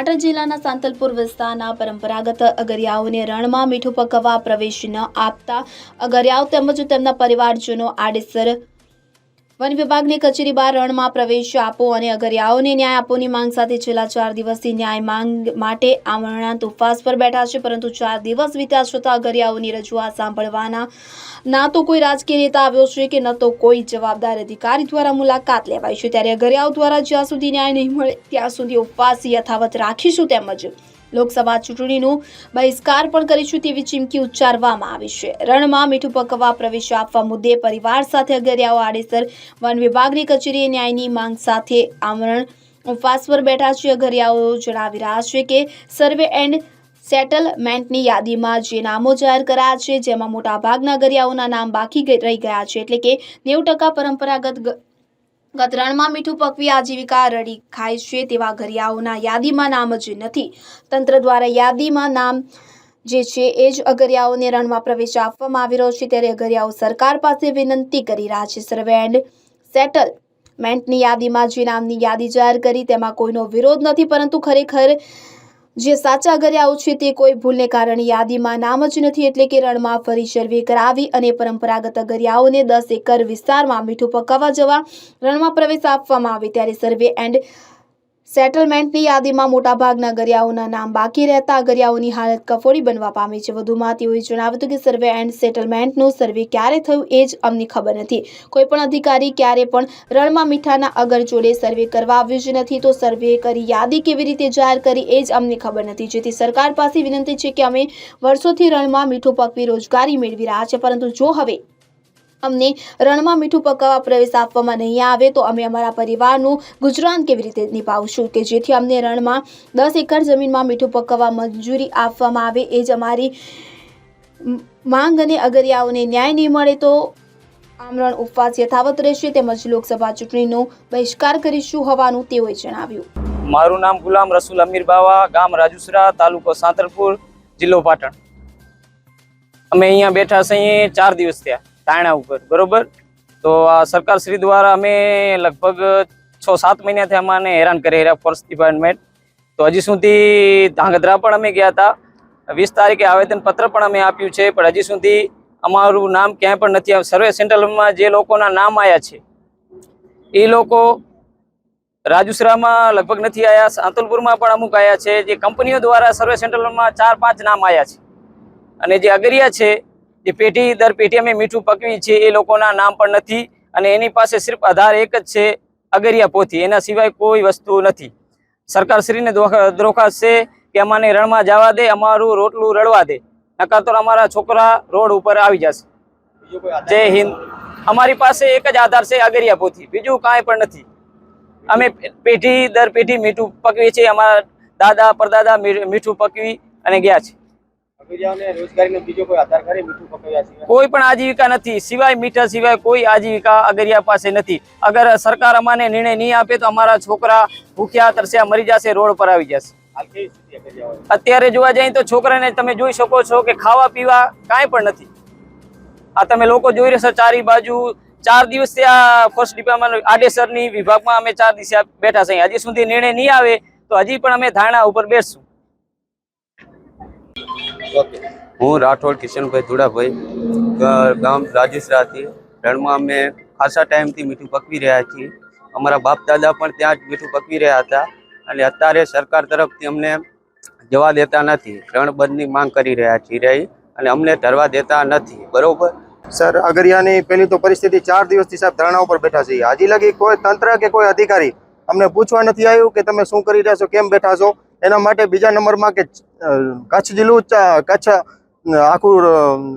પાટણ જિલ્લાના સાંતલપુર વિસ્તારના પરંપરાગત અગરિયાઓને રણમાં મીઠું પકવવા પ્રવેશ ન આપતા અગરિયાઓ તેમજ તેમના પરિવારજનો આડેસર વન વિભાગની કચેરી બહાર રણમાં પ્રવેશ આપો અને અગરિયાઓને ન્યાય આપોની માંગ સાથે છેલ્લા ચાર દિવસથી ન્યાય માંગ માટે આમરણાંત ઉપવાસ પર બેઠા છે, પરંતુ ચાર દિવસ વીત્યા છતાં અગરિયાઓની રજૂઆત સાંભળવાના ના તો કોઈ રાજકીય નેતા આવ્યો છે કે ન તો કોઈ જવાબદાર અધિકારી દ્વારા મુલાકાત લેવાય છે. ત્યારે અગરિયાઓ દ્વારા જ્યાં સુધી ન્યાય નહીં મળે, ત્યાં સુધી ઉપવાસ યથાવત રાખીશું તેમજ લોકસભા ચૂંટણીનું બહિષ્કાર પણ કરીશું તેવી ચીમકી ઉચ્ચારવામાં આવી છે. રણમાં મીઠું પકવવા પ્રવેશ આપવા મુદ્દે પરિવાર સાથે અગરિયાઓ આડેસર વન વિભાગની કચેરીએ ન્યાયની માંગ સાથે આમરણ ઉપવાસ પર બેઠા છે. અગરિયાઓ જણાવી રહ્યા છે કે સર્વે એન્ડ સેટલમેન્ટની યાદીમાં જે નામો જાહેર કરાયા છે, જેમાં મોટાભાગના અગરિયાઓના નામ બાકી રહી ગયા છે, એટલે કે નેવું ટકા પરંપરાગત ગ- ગત રણમાં મીઠું પકવી આજીવિકા રડી ખાય છે તેવા ઘરિયાઓના યાદીમાં નામ જ નથી. તંત્ર દ્વારા યાદીમાં નામ જે છે એ જ અગરિયાઓને રણમાં પ્રવેશ આપવામાં આવી રહ્યો છે ત્યારે અગરિયાઓ સરકાર પાસે વિનંતી કરી રહ્યા છે. સર્વે એન્ડ સેટલમેન્ટની યાદીમાં જે નામની યાદી જાહેર કરી તેમાં કોઈનો વિરોધ નથી પરંતુ ખરેખર જે સાચા અગરિયાઓ છે તે કોઈ ભૂલને કારણે યાદીમાં નામ જ નથી એટલે કે રણમાં ફરી સર્વે કરાવી અને પરંપરાગત અગરિયાઓને દસ એકર વિસ્તારમાં મીઠું પકાવવા જવા રણમાં પ્રવેશ આપવામાં આવે ત્યારે સર્વે એન્ડ સેટલમેન્ટની યાદીમાં મોટાભાગના ગરિયાઓના નામ બાકી રહેતા ગરિયાઓની હાલત કફોડી બનવા પામી છે. વધુમાં તેઓએ જણાવ્યું હતું કે સર્વે એન્ડ સેટલમેન્ટનું સર્વે ક્યારે થયું એ જ અમને ખબર નથી. કોઈ પણ અધિકારી ક્યારે પણ રણમાં મીઠાના અગર જોડે સર્વે કરવા આવ્યું જ નથી તો સર્વે કરી યાદી કેવી રીતે જાહેર કરી એ જ અમને ખબર નથી. જેથી સરકાર પાસે વિનંતી છે કે અમે વર્ષોથી રણમાં મીઠું પકવી રોજગારી મેળવી રહ્યા છે પરંતુ જો હવે અમને રણમાં મીઠું પકાવવા પ્રવેશ આપવામાં નહીં આવે, તો અમે અમારા પરિવારનું ગુજરાન કેવી રીતે નિભાવશું કે જેથી અમને રણમાં દસ એકર જમીનમાં મીઠું પકાવવા મંજૂરી આપવામાં આવે, એ જ અમારી માંગ અને અગરિયાઓને ન્યાય નહીં મળે તો આમરણ ઉપવાસ યથાવત રહેશે તેમજ લોકસભા ચૂંટણીનો બહિષ્કાર કરીશું હોવાનું તેઓએ જણાવ્યું. મારું નામ ગુલામ રસુલ અમીર બાવા, ગામ રાજુસરા, તાલુકો સાંતરપુર, જિલ્લો પાટણ. અમે અહીંયા બેઠા છીએ ચાર દિવસ થયા. તાયણા ઉપર, બરોબર? તો આ સરકાર શ્રી દ્વારા અમે લગભગ છ સાત મહિનાથી અમાને હેરાન કરી રહ્યા ફોરેસ્ટ ડિપાર્ટમેન્ટ. તો હજી સુધી ધાંગધ્રા પણ અમે ગયા હતા. વીસ તારીખે આવેદન પત્ર પણ અમે આપ્યું છે, પણ હજી સુધી અમારું નામ ક્યાંય પણ નથી આવ્યું. સર્વે સેન્ટ્રલમાં જે લોકોના નામ આવ્યા છે, એ લોકો રાજુસરામાં લગભગ નથી આવ્યા. સાંતલપુરમાં પણ અમુક આવ્યા છે. જે કંપનીઓ દ્વારા સર્વે સેન્ટરમાં ચાર પાંચ નામ આવ્યા છે. અને જે અગરિયા છે જે પેઢી દર પેઢી અમે મીઠું પકવી છે, એ લોકોના નામ પણ નથી અને એની પાસે સિર્ફ આધાર એક જ છે, અગરિયા પોથી. એના સિવાય કોઈ વસ્તુ નથી. સરકારશ્રીને દરખાસ્ત છે કે અમાને રણમાં જવા દે, અમારું રોટલું રડવા દે. નકાર તો અમારા છોકરા રોડ ઉપર આવી જશે. જય હિન્દ. અમારી પાસે એક જ આધાર છે, અગરિયા પોથી. બીજું કાંઈ પણ નથી. અમે પેઢી દર પેઢી મીઠું પકવીએ છીએ અમારા દાદા, પરદાદા મીઠું પકવી અને ગયા છે. અગરિયાઓને રોજગારીનો બીજો કોઈ આધાર ખરી મીઠું પકવ્યા સિવાય? કોઈ પણ આજીવિકા નથી. સિવાય મીઠા સિવાય કોઈ આજીવિકા અગરિયા પાસે નથી. અગર સરકાર અમાને નિર્ણય નહીં આપે તો અમારા છોકરા ભૂખ્યા તરસ્યા મરી જશે રોડ પર આવી જશે? અત્યારે જોવા જઈએ તો છોકરાને તમે જોઈ શકો છો કે ખાવા પીવા કાંઈ પણ નથી. આ તમે લોકો જોઈ રહેશો છો ચારી બાજુ ચાર દિવસથી આ ફર્સ્ટ ડિપાર્ટમેન્ટ આડેસરની વિભાગમાં અમે ચાર દિવસે બેઠા છે હજી સુધી નિર્ણય નહીં આવે તો હજી પણ અમે ધારણા ઉપર બેસશું. હું રાઠોડ કિશનભાઈ ધુડાભાઈ ગામ રાજેશરાથી. રણમાં અમે ખાસા ટાઈમથી મીઠું પકવી રહ્યા છીએ. અમારા બાપ દાદા પણ ત્યાં જ મીઠું પકવી રહ્યા હતા. અને અત્યારે સરકાર તરફથી અમને જવા દેતા નથી. રણ બંધની માંગ કરી રહ્યા છીએ રહી. અને અમને ધરવા દેતા નથી. બરોબર? સર, અગરિયાની પેલી તો પરિસ્થિતિ ચાર દિવસથી સાહેબ ધરણા ઉપર બેઠા છીએ હજી લગી કોઈ તંત્ર કે કોઈ અધિકારી અમને પૂછવા નથી આવ્યું કે તમે શું કરી રહ્યા છો, કેમ બેઠા છો? એના માટે બીજા નંબરમાં કે કચ્છ જિલ્લું કચ્છ આખું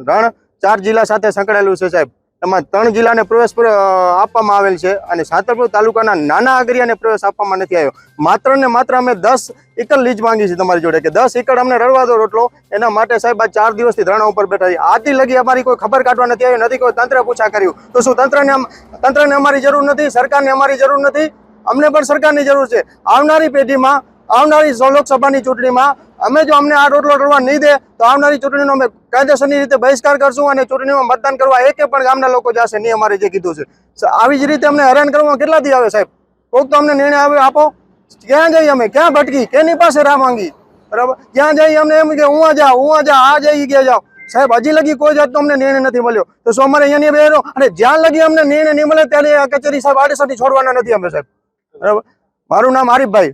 રણ ચાર જિલ્લા સાથે સંકળાયેલું છે સાહેબ. એમાં ત્રણ જિલ્લાને પ્રવેશ આપવામાં આવેલ છે અને સાતરપુર તાલુકાના નાના આગરિયાને પ્રવેશ આપવામાં નથી આવ્યો. માત્ર ને માત્ર અમે દસ એકર લીજ માંગી છે તમારી જોડે કે દસ એકર અમને રડવા દો રોટલો. એના માટે સાહેબ આ ચાર દિવસથી ધરણા ઉપર બેઠા છે આથી લગી અમારી કોઈ ખબર કાઢવા નથી આવી, નથી કોઈ તંત્ર પૂછા કર્યું. તો શું તંત્રને તંત્રને અમારી જરૂર નથી, સરકારને અમારી જરૂર નથી? અમને પણ સરકારની જરૂર છે. આવનારી પેઢીમાં આવનારી લોકસભાની ચૂંટણીમાં અમે જો અમને આ રોટલો રડવા નહીં દે, તો આવનારી ચૂંટણીનો અમે કાયદેસરની રીતે બહિષ્કાર કરશું અને ચૂંટણીમાં મતદાન કરવા એકે પણ ગામના લોકો જશે નહીં અમારે જે કીધું છે. આવી જ રીતે અમને હેરાન કરવામાં કેટલા દી આવે સાહેબ? કોઈક તો અમને નિર્ણય આવે આપો. ક્યાં જઈએ અમે? ક્યાં ભટકી? કેની પાસે રાહ માંગી? બરાબર? ક્યાં જઈએ અમને એમ કે હું જાઉં હું જા, આ જઈ ગયા જાઓ. સાહેબ, હજી લગી કોઈ જાતનો અમને નિર્ણય નથી મળ્યો. તો સોમવારે અહીંયા બેરો અને જ્યાં લગી અમને નિર્ણય નહીં મળે, ત્યારે કચેરી સાહેબ આડેસરથી છોડવાના નથી અમે સાહેબ. બરાબર? મારું નામ આરીફભાઈ